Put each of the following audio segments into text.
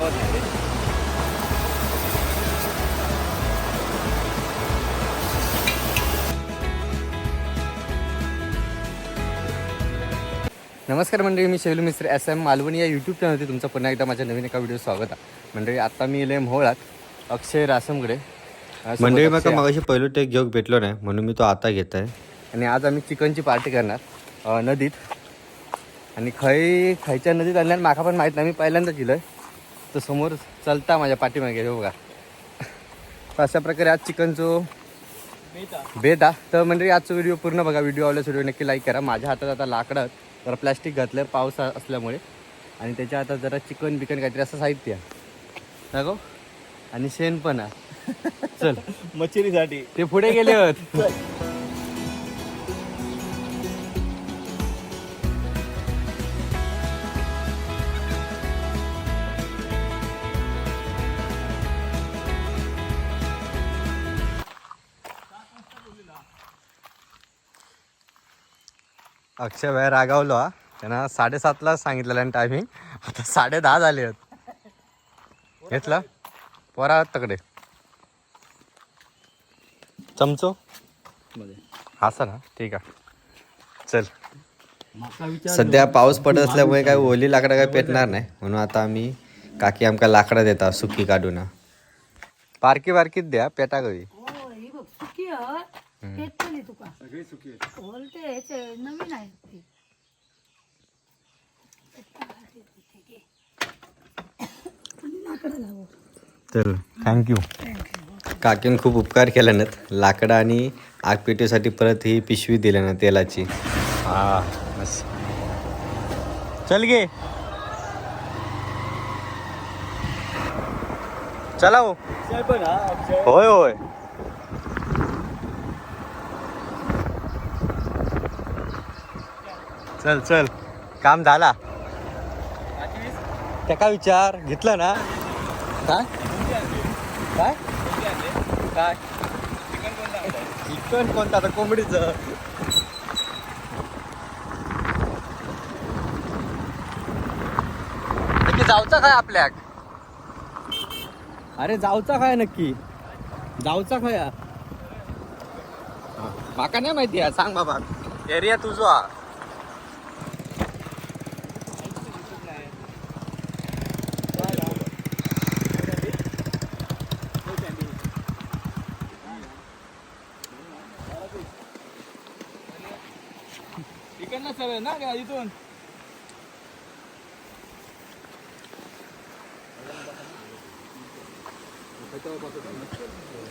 नमस्कार मंडळी मी शैलू मिस्त्र एस एम मालवणी या यूट्यूब चॅनलवरती तुमचं पुन्हा एकदा माझ्या नवीन एका व्हिडिओ स्वागत आहे. मंडळी आता मी इले मोहळात अक्षय रासमकडे मंडळी मग मगाशी पहिलं टेक घेऊन भेटलो नाही म्हणून मी तो आता घेत आहे आणि आज आम्ही चिकनची पार्टी करणार नदीत. आणि खै खायच्या नदीत आणल्यानं माका पण माहीत नाही मी पहिल्यांदाच गेलोय. तर समोर चलता माझ्या पाठीमागे हे बघा. तर अशा प्रकारे आज चिकनचं बेत हा तर म्हणजे आजचा व्हिडिओ पूर्ण बघा. व्हिडिओ आवडल्यास व्हिडिओ नक्की लाईक करा. माझ्या हातात आता लाकडं. जरा प्लॅस्टिक घातलं पाऊस असल्यामुळे. आणि त्याच्या हातात जरा चिकन बिकन काहीतरी असं साहित्य. नको आणि शेण पण चल. मच्छीसाठी. ते पुढे गेले होत. अक्षय भाई रागावलो हा. त्यांना साडेसातला सांगितलेलं आणि टायमिंग आता साडे दहा झाले आहेत. घेतला? पोरा तकडे. चमचो? हा ना ठीक आहे. चल. सध्या पाऊस पडत असल्यामुळे काय ओली लाकडं काय पेटणार नाही. म्हणून आता आम्ही काकी आमका लाकडं देता सुकी काढून. बारकी बारकीत द्या पेटा गवी. पेटली तुका सगळी सुकी बोलते ह्याचे नवीन आहे ती. चल थँक्यू काकीन खूप उपकार केल्यानं लाकडं आणि आग पेटीसाठी परत ही पिशवी दिल्या ना तेलाची. हा बस. चल गे. चला हो. हा होय होय. चल चल. काम झाला. त्या काय विचार? घेतलं ना? काय? काय? काय? चिकन कोणतं? आता कोंबडीचं. नक्की जाऊचा काय आपल्याक? अरे जाऊचा काय नक्की? जाऊचा काय? हा? माका नाही माहिती आहे. सांग बाबा. एरिया तुझा. ना का इथून.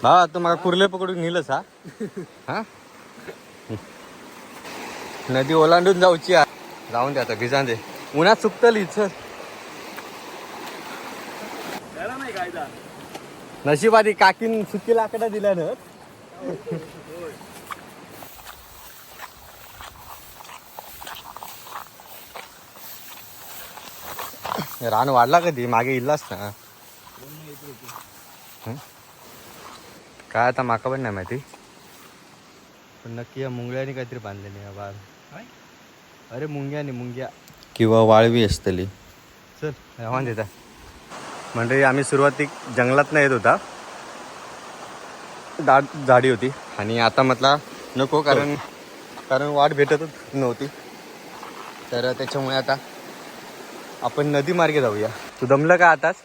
हा तू मला कुर्ले पकडून नेलंस हा. हा? नदी ओलांडून जाऊची. जाऊन दे आता भिजान दे. उन्हात नाही कायदा? नशिबादी काकीन सुकी लाकडा दिल्या ना. रान वाढला कधी? मागे इल्लास ना? काय आता माका पण नाही माहिती. पण नक्की या मुंगळ्याने काहीतरी बांधलेली आहे बाळ अरे मुंग्याने मुंग्या. किंवा वाळवी असतली. चल आव्हान देता. म्हणजे आम्ही सुरुवाती जंगलात येत होता. दाट झाडी होती. आणि आता म्हटला नको कारण कारण वाट भेटतच नव्हती. तर त्याच्यामुळे आता आपण नदी मार्गे जाऊया. तू दमलं का आताच?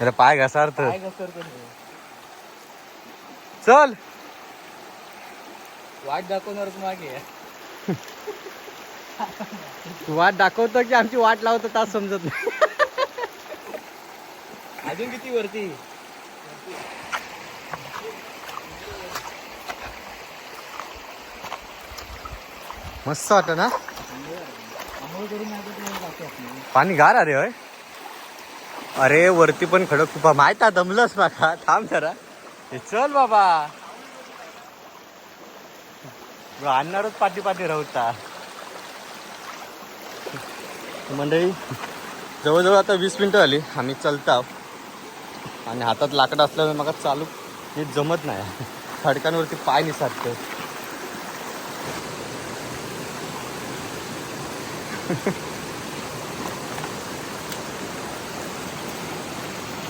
अरे पाय घसारत चल. वाट दाखवणार मागे तू वाट दाखवतो की आमची वाट लावतो तास समजत नाही. अजून किती वरती? मस्त वाटत ना? पाणी गार अरे होय? अरे वरती पण खडक खूप माहीत आहे दमलंच माका थांब जरा. हे चल बाबा. आणणारच पाठी पाठी राहता मंडळी जवळजवळ आता वीस मिनिटं झाली. आम्ही चलता आणि हातात लाकडं असल्यामुळे मला चालू नीट जमत नाही. खडकांवरती पाय निसाटतं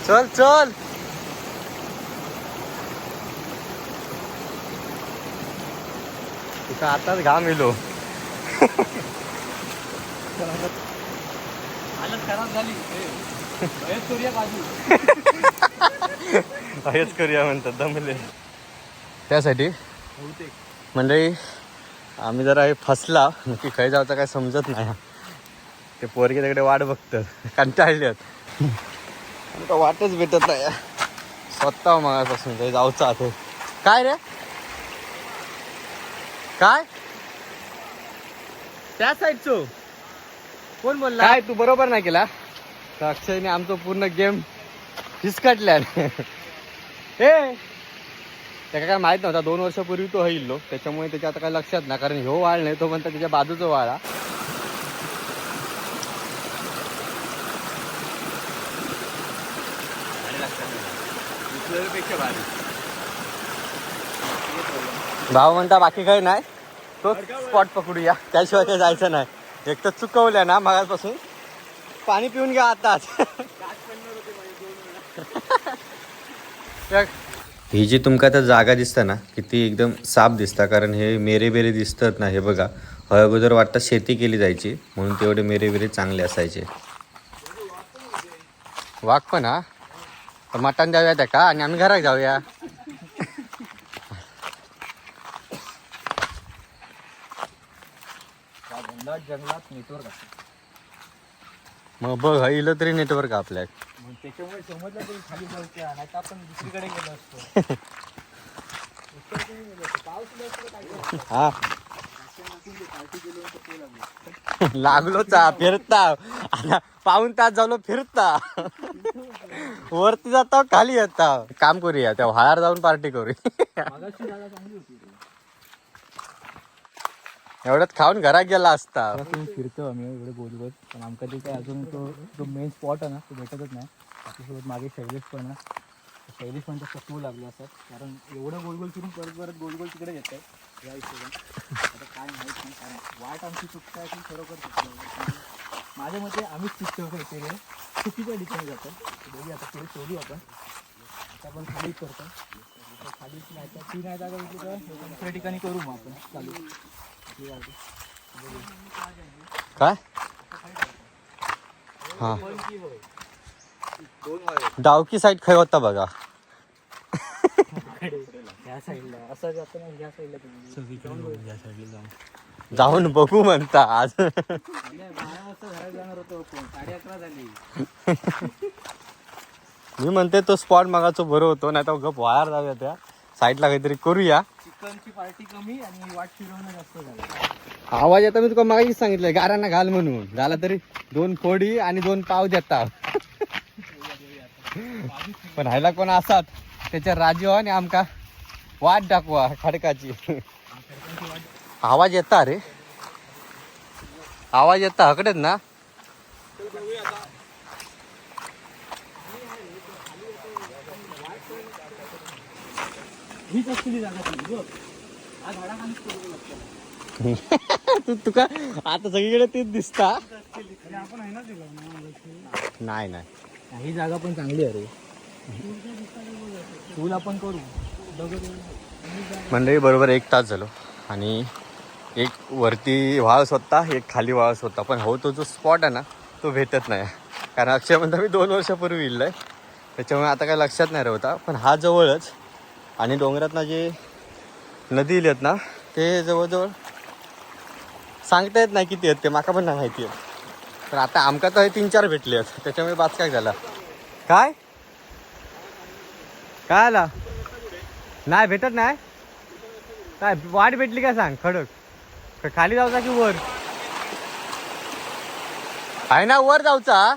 चल चल. तिथं आताच घाम येलो. हालत खराब झाली. हेच करूया बाजू. हेच करूया म्हणतात दमले. त्यासाठी बहुतेक. मंडळी आम्ही जरा हे फसला नक्की खय जायचं काय समजत नाही. ते पोरगे तिकडे वाट बघतात कंटाळल्यात आमका वाटच भेटत नाही स्वतः मगापासून काही जाऊचं आहे. काय रे? काय? त्या साईडचो. कोण बोलला? काय तू बरोबर नाही केला? तर अक्षयने आमचं पूर्ण गेम हिसकटल्या ए! त्याला काय माहीत नव्हता दोन वर्षापूर्वी तो हल्लो त्याच्यामुळे त्याच्या आता काय लक्षात नाही कारण ह्यो वाळ नाही तो म्हणता त्याच्या बाजूचा वाळा पेक्षा भारी भाऊ म्हणता बाकी काही नाही. तो स्पॉट पकडूया. त्याशिवाय काही जायचं नाही. एक तर चुकवल्या ना मगापासून पाणी पिऊन घ्या आताच. ही जी तुमका आता जागा दिसता ना किती एकदम साफ दिसता कारण हे मेरे बेरे दिसतात ना हे बघा. हय अगोदर वाटतं शेती केली जायची म्हणून तेवढे मेरे बेरे चांगले असायचे. वाघ पण हा? पण मटण जाऊया त्या का आणि आम्ही घरात जाऊया. जंगलात नेटवर्क मग बघ इलं तरी नेटवर्क आपल्या मग त्याच्यामुळे समजलं तरी खाली जाऊच्या नाही तर आपण दुसरीकडे गेलो असतो हा. लागलो चा फिरता. आता पाऊन तास झालो फिरता. वरती जाता खाली येता. काम करूया त्या व्हाळार जाऊन पार्टी करूया. एवढ्यात खाऊन घरात गेला असता. तुम्ही फिरतो आम्ही एवढे गोलगोल पण आमका ते काय अजून तो जो मेन स्पॉट आहे ना तो भेटतच नाही. मागे शैलेश पण आहे शैलेश पण सकवू लागले असतात कारण एवढं गोलगोल फिरून परत परत गोलगोल तिकडे येत आहे या हिशोबाने. आता काय माहीत नाही कारण वाट आमची चुकता की खरोखर चुकतं. माझ्या मते आम्हीच चुकतो काहीतरी आहे. चुकीच्या ठिकाणी जातो. बघूया आता पुढे शोधू आपण. आता आपण खाली करतो. खाली नाही तर ती नाही जागा दुसऱ्या ठिकाणी करू मग आपण. चालू. ही. काय? हा. डावकी साईड खाय होता बघा. ह्या साईडला. असं जातं ना ह्या साईडला तुम्ही. जाऊन बघू. म्हणता आज. बारा वाजता घरात जाणार होतो पण साडे अकरा झाली. मी म्हणते तो स्पॉट मगाचो बरं होतो नाही तर गप वायर जाऊया त्या. साईडला काहीतरी करूया. चिकनची पार्टी कमी आणि वाट फिरवणं जास्त झालं. आवाज आता मी तुला मागाशी सांगितलं गारांना घाल म्हणून. झाला तरी दोन फोडी आणि दोन पाव देता. पण ह्याला कोण असात त्याच्या राजू आणि आमका वाट दाखवा खडकाची. आवाज येता रे. आवाज येता हकडेच ना? ती तुका आता सगळीकडे तेच दिसता. आपण नाही नाही. ही जागा पण चांगली आहे रे. चूल आपण करू. मंडळी बरोबर एक तास झालो. आणि एक वरती वाळस होता एक खाली वाळस होता पण हो तो जो स्पॉट आहे ना तो भेटत नाही. कारण अक्षय मी दोन वर्षापूर्वी इल्लंय त्याच्यामुळे आता काय लक्षात नाही राहता पण हा जवळच. आणि डोंगरातनं जे नदी इलेत ना ते जवळजवळ सांगता येत नाही किती आहेत ते माका पण नाही माहिती आहे. पण आता आमका तर हे तीन चार भेटले आहेत. त्याच्यामुळे बाच काय झाला? काय? काय आला नाही भेटत नाही? काय वाट भेटली काय सांग खडक? खाली जाऊचा की वर? आहे ना वर जाऊचा.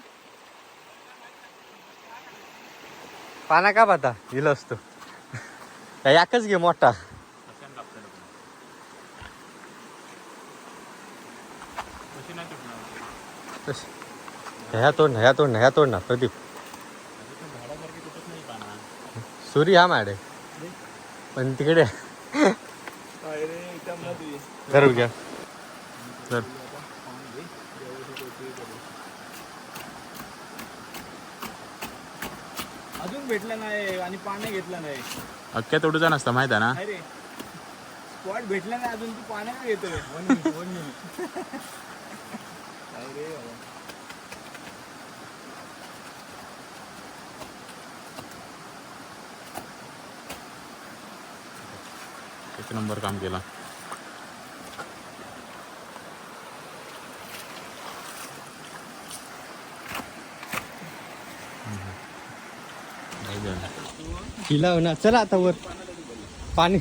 पाना का पाता? गेलो असतो. काय याकच घे मोठा. ह्या तोड ह्या तोड ह्या तोड ना प्रदीप. सूर्य हा मॅडे. पण तिकडे. घ्या. तर अजून भेटला नाही आणि पाणी घेतलं नाही. अख्ख्या तोडूचा नसता माहीत आहे ना? स्पॉट भेटला नाही अजून तू पाण्यात येतोय वन मिनिट वन मिनिट अरे बाबा. एक नंबर काम केला. हिला ना चला आता वर. पाणी.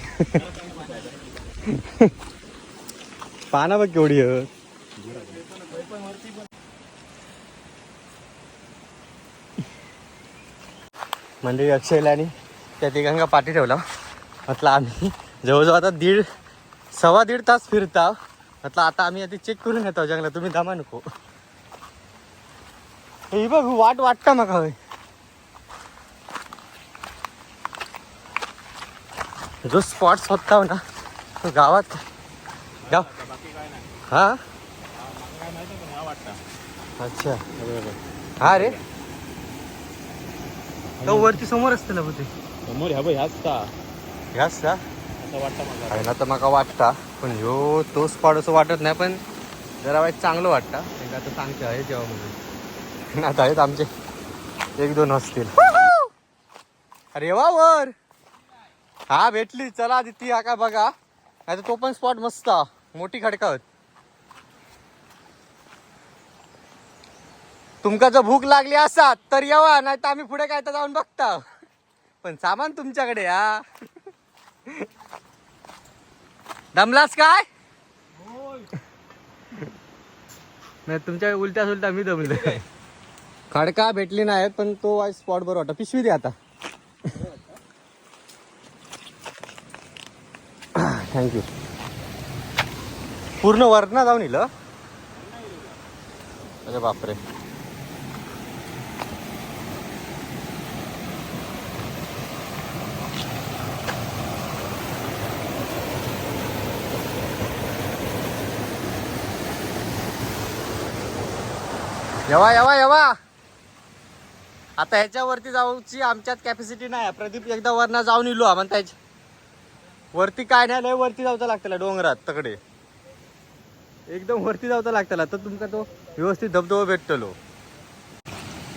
पाना बघ केवढी म्हणजे अक्षयला आणि त्या तिघांना पाठी ठेवला. म्हटलं आम्ही. जवळजवळ आता दीड सव्वा दीड तास फिरता. म्हटलं आता आम्ही आधी चेक करून येतो जंगला तुम्ही दमा नको. हे बघ वाट वाटता मग हवे. जो स्पॉट होता ना तो गावात. गाव हा? अच्छा. हा रे. तो वरती समोर असतं ना ते समोर ह्या बघ ह्याच का? ह्याच का? मला. आहे ना तर वाटता. पण ह्यो तो स्पॉट असं वाटत नाही पण जरा वाईट चांगलं वाटतं. एकदा आता सांगते आहे जेव्हा म्हणून. आता आहेत आमचे. एक दोन असतील. अरे वा वर! हा भेटली. चला आधी ती हा का बघा. नाही तो पण स्पॉट मस्त. मोठी खडकावत. तुमका जर भूक लागली असात तर येवा नाही तर आम्ही पुढे काय तर जाऊन बघता. पण सामान तुमच्याकडे हा. दमलास काय? नाही तुमच्या उलट्या सुलट्या मी दमले खडका भेटली नाही पण तो वाईट स्पॉट बरोबर वाटत पिशवी दे आता. थँक्यू पूर्ण वरना जाऊन येईल अरे बापरे. येवा येवा येवा. आता ह्याच्यावरती जाऊची आमच्यात कॅपॅसिटी नाही प्रदीप एकदा वरना जाऊन इलो हा म्हणता वरती काय नाही लय वरती जाऊचं लागतं डोंगरात तकडे एकदम वरती जाऊचं लागतं तर तुमका तो व्यवस्थित धबधबा भेटतलो.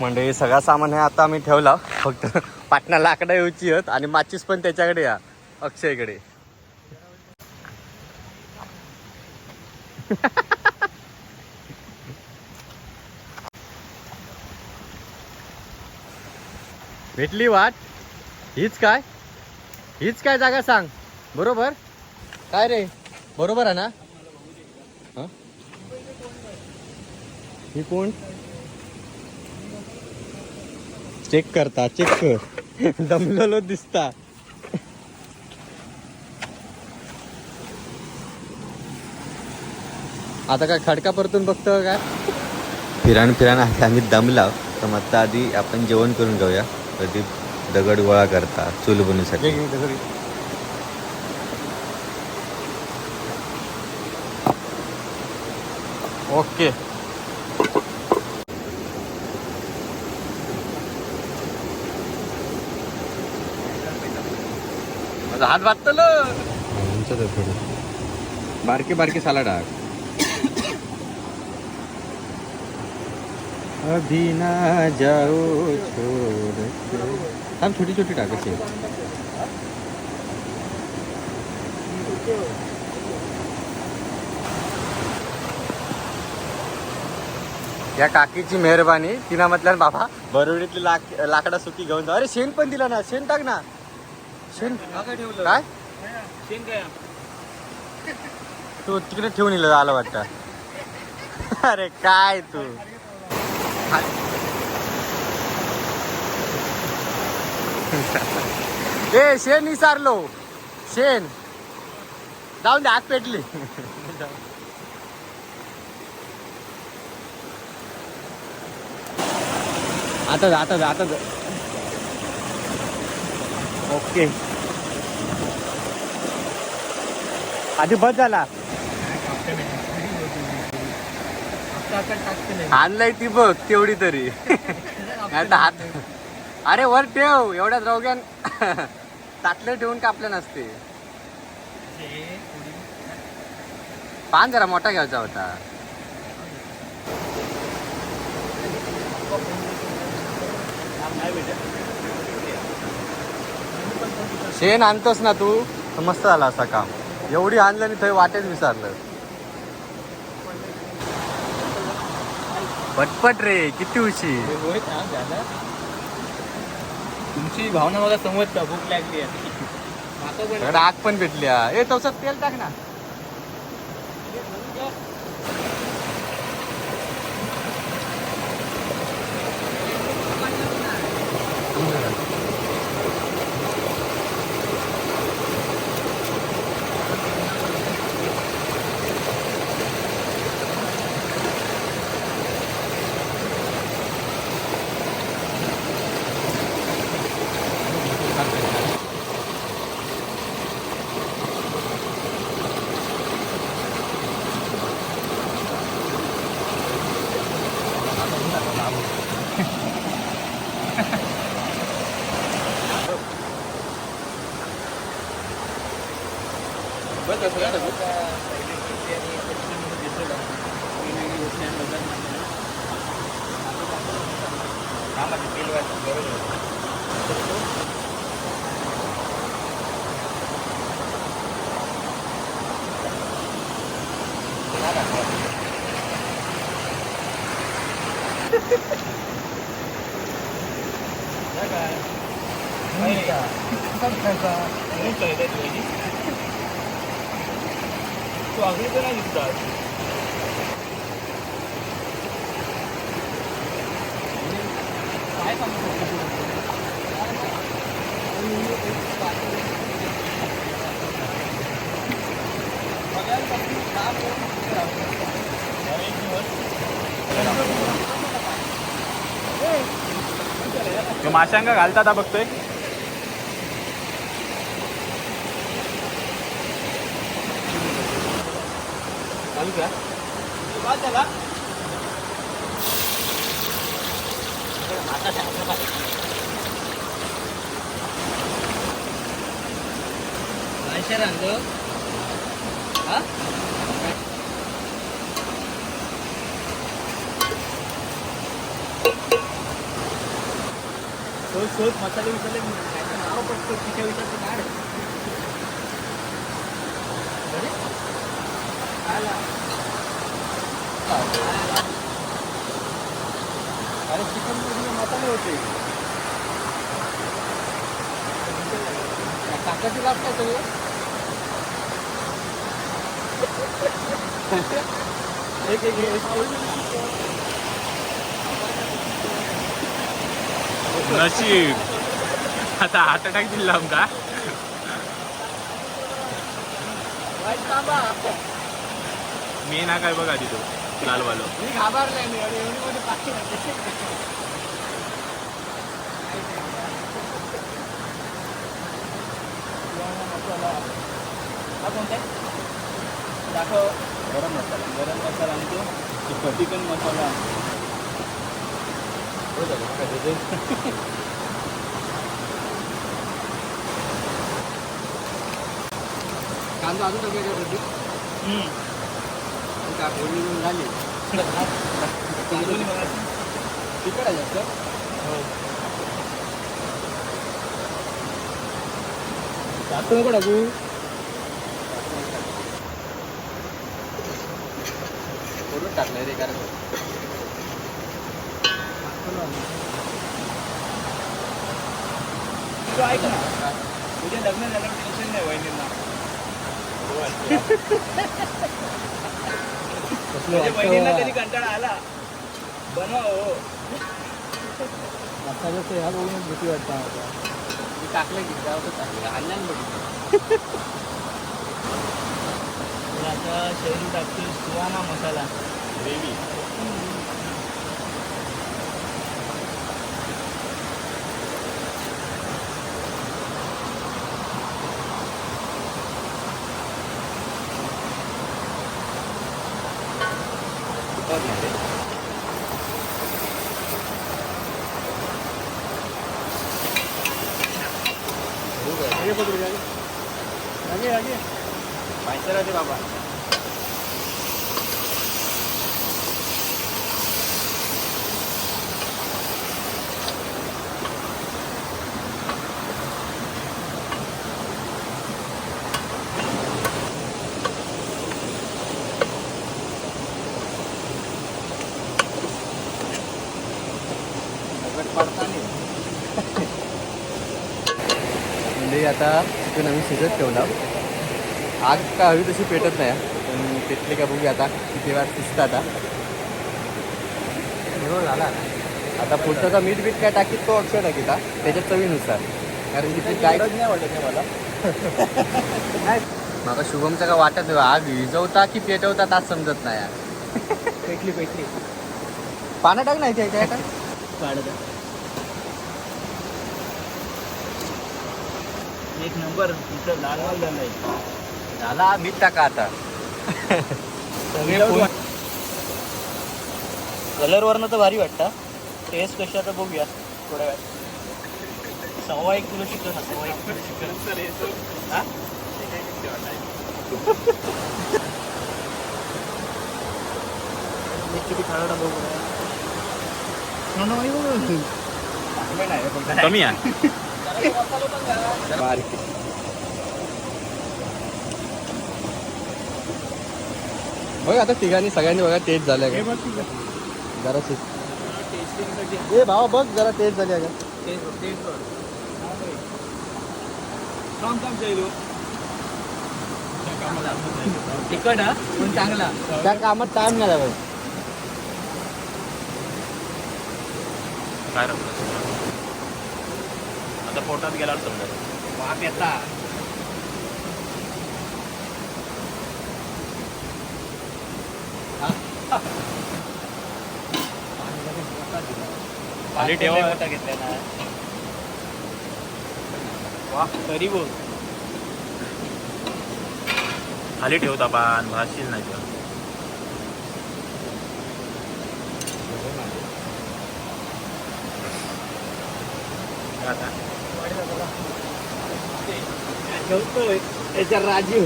म्हणजे सगळा सामान हे आता आम्ही ठेवला. फक्त पाटणा लाकडा येऊची आहेत आणि माचीस पण त्याच्याकडे या अक्षयकडे. भेटली वाट. हीच काय? हीच काय जागा सांग. बरोबर? काय रे? बरोबर आहे ना? ही? कोण? चेक करता चेक कर. दमलेलो दिसता. आता काय खडका परतून बघतो काय? फिरान फिरान आता आम्ही दमला. तर मग आता आधी आपण जेवण करून घेऊया कधी दगड गोळा करता चूल बनवण्यासाठी घे, घे, घे, घे. ओके हात वाटतल बारके बारके साला टाक अभी ना जाओ छोड़. के हम छोटी छोटी टाकायची या काकीची मेहरबानी तिनं म्हटलं बाबा बरोडीतली लाक लाकडा सुकी घेऊन जा. अरे शेण पण दिला ना शेण टाक ना. शेण काय? शेण काय? तू तिकडे ठेवून आलं वाटतं. अरे काय तू? ए शेण विसारलो. शेण. जाऊन दे आग पेटली. आता आता आता. ओके. आधी बस झाला. आणलाय ती बघ तेवढी तरी. तर हात अरे वर ठेव एवढ्यात रवग्यान ताटले ठेवून कापले नसते? पान जरा मोठा घ्यायचा होता. शेण आणतोस ना तू? मस्त झाला असा काम. एवढी आणलं आणि थंय वाटेच विचारलं पटपट रे किती उशी तुमची भावना मला समजता भूक लागली आहे. पण आग पण भेटली ए तवसात तेल टाक ना. もっと入れてもい？今日あてないですか？माशांका घालतात हा बघतोय. चालू का शोध शोध मसाले विचारले नाव पडतो तिच्या विचारतो काढ अरे? आला. अरे चिकनमध्ये मसाले होते काकाची लाभ काय सगळे एक एक एक नशीब. आता हार्ट अटॅक दिला आमका मी ना काय बघा तिथं लालवालो. हा? दाखव गरम मसाला गरम मसाला आणि तो चिकन. चिकन मसाला. हो झालं का त्याचे? कांदा अजून टाकायचा वरती. हम्म. का फोडणी बिडणी झाली तांदूळ बघा. आहे जास्त हो जास्त नको टाकू फोडून टाकलंय रे कारण तू ऐक ना. उद्या लग्न झाल्यावर टेन्शन नाही वहिनींना. म्हणजे वहिनींना कधी कंटाळा आला बनवा हो. मसाल्याचं ह्या बघून भीती वाटतं आता मी टाकलं की गावातच टाकलं आणल्यानं बघितलं. आता शैली टाकते सुहाना मसाला. ग्रेव्ही आता चिकन आम्ही शिजत ठेवला. आग का हवी तशी पेटत नाही. पण पेटली का बघूया आता किती वेळात शिजतं आता. झाला आता. पुढचा मीठ बीठ काय टाकीत तो अक्षर टाकीत त्याच्या चवीनुसार. कारण की ते काय नाही वाटत नाही मला. माका शुभमचं का वाटत आग विजवता की पेटवता तास समजत नाही यार. पेटली पेटली. पानं टाक नाही काय काय एक नंबर तुमचं लाल लाल झालंय झाला मीठ टाका आता. कलर वरनं तर भारी वाटतं. टेस्ट कशी आता बघूया. थोड्या वेळात. सव्वा एक किलो चिकन सव्वा एक किलो चिकन. हा? किती खाणार बघूया. कमी आहे. बारीक. बघ आता तिघांनी सगळ्यांनी बघा टेस्ट झालं का? बघ तुझं. जरा ए भावा बघ जरा टेस्ट झाली टेस्ट बघ. हा, पण चांगला. त्या कामात टाइम नाही काय रंग? आता पोटात गेल्यावर समजा वाफ येता. खाली ठेवा. मोठा घेतलाय ना. वा तरी बोल. खाली ठेवता पान भासशील नाही तर. आता. ठेवतोय त्याच्या राजीव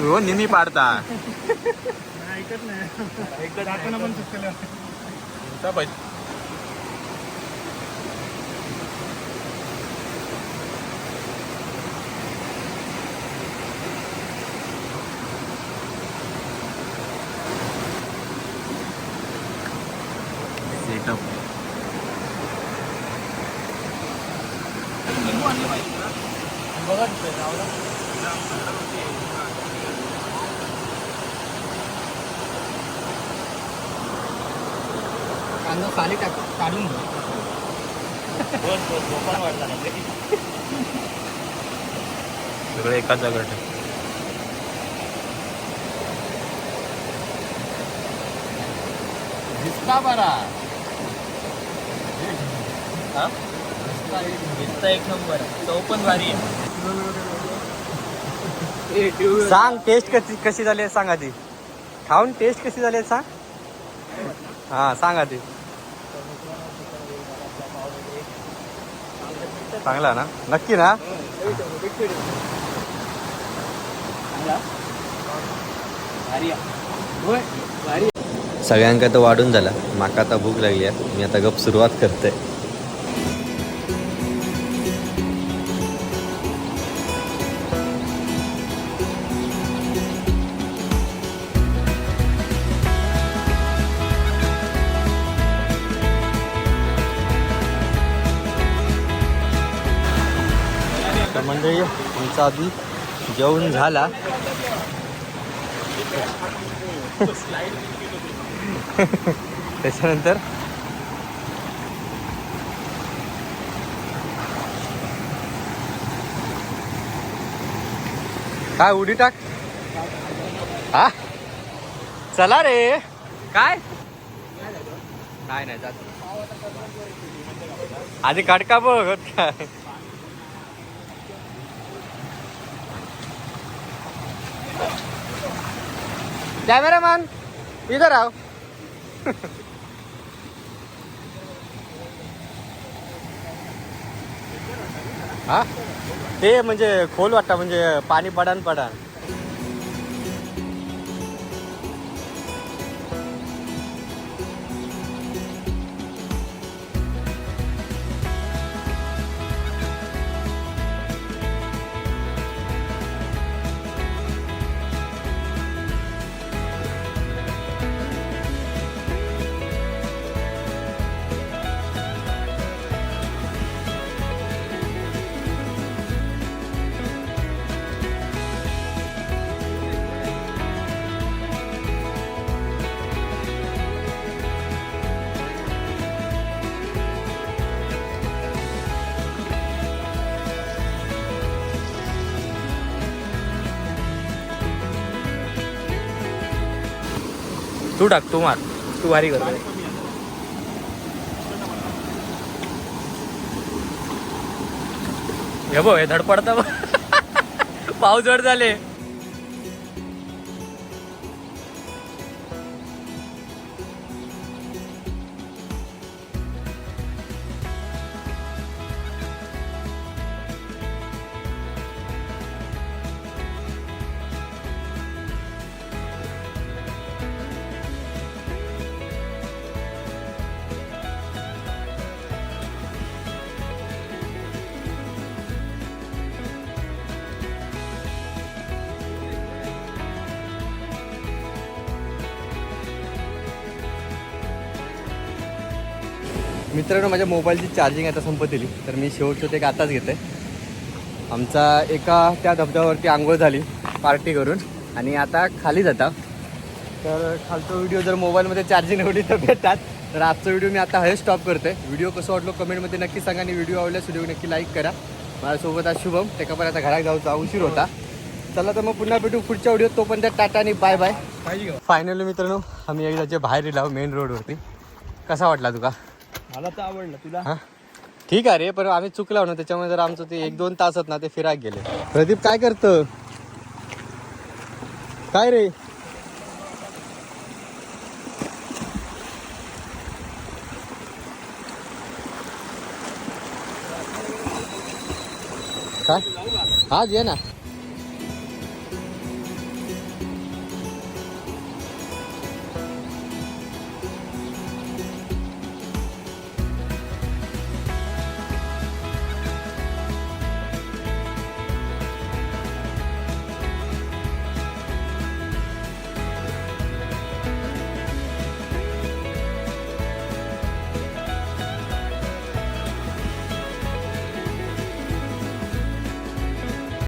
हो निमी पाडता. ऐकत नाही. ऐकत पण चुकलं तुमचा पैसे सेटअप बघा तिथं, रावला. कांदा साली टाक काढून घे. बस सगळं एकाच जागा ठेव. दिसता बरा. दिसता एक नंबर. चौपन भारी आहे. सांग टेस्ट कशी कशी झाली आहे सांग आधी. खाऊन टेस्ट कशी झाली आहे सांग. हा सांग आधी. चांगला ना? नक्की ना? भारी सगळ्यांका तर वाढून झाला. माका आता भूक लागली आहे. मी आता गप सुरुवात करते आधी जेवण झाला. त्याच्यानंतर काय उडी टाक. हा? चला रे. काय? नाही नाही जात. आधी काटका बघ. काय कॅमेरामॅन इधर आओ। हा? ते म्हणजे खोल वाटतं म्हणजे पाणी पडान पडान। तू टाक तू मार. तू भारी कर हे बघ हे धडपडता पाऊस जड झाले. मित्रांनो माझ्या मोबाईलची चार्जिंग आता संपत दिली तर मी शेवटचं ते आताच घेते आमचा एका त्या धबधब्यावरती आंघोळ झाली पार्टी करून. आणि आता खाली जाता. तर खालचा व्हिडिओ जर मोबाईलमध्ये चार्जिंग एवढी तर भेटतात. तर आजचा व्हिडिओ मी आता हे स्टॉप करते व्हिडिओ कसं वाटलो कमेंटमध्ये नक्की सांगा आणि व्हिडिओ आवडल्यास व्हिडिओ नक्की लाईक करा. माझ्यासोबत आज शुभम. त्याका पण आता घरात जाऊचा उशीर होता. चला तर मग पुन्हा भेटू पुढच्या व्हिडिओ तोपर्यंत टाटा आणि बाय बाय फायनली मित्रांनो आम्ही एकदाचे बाहेर गेलो मेन रोडवरती कसा वाटला तुका? मला तर आवडलं. तुला? हा? ठीक आहे रे पण आम्ही चुकलो ना त्याच्यामुळे जर आमचं ते एक दोन तासात ना ते फिरायला गेले. प्रदीप काय करत? काय रे? काय? आज ये ना.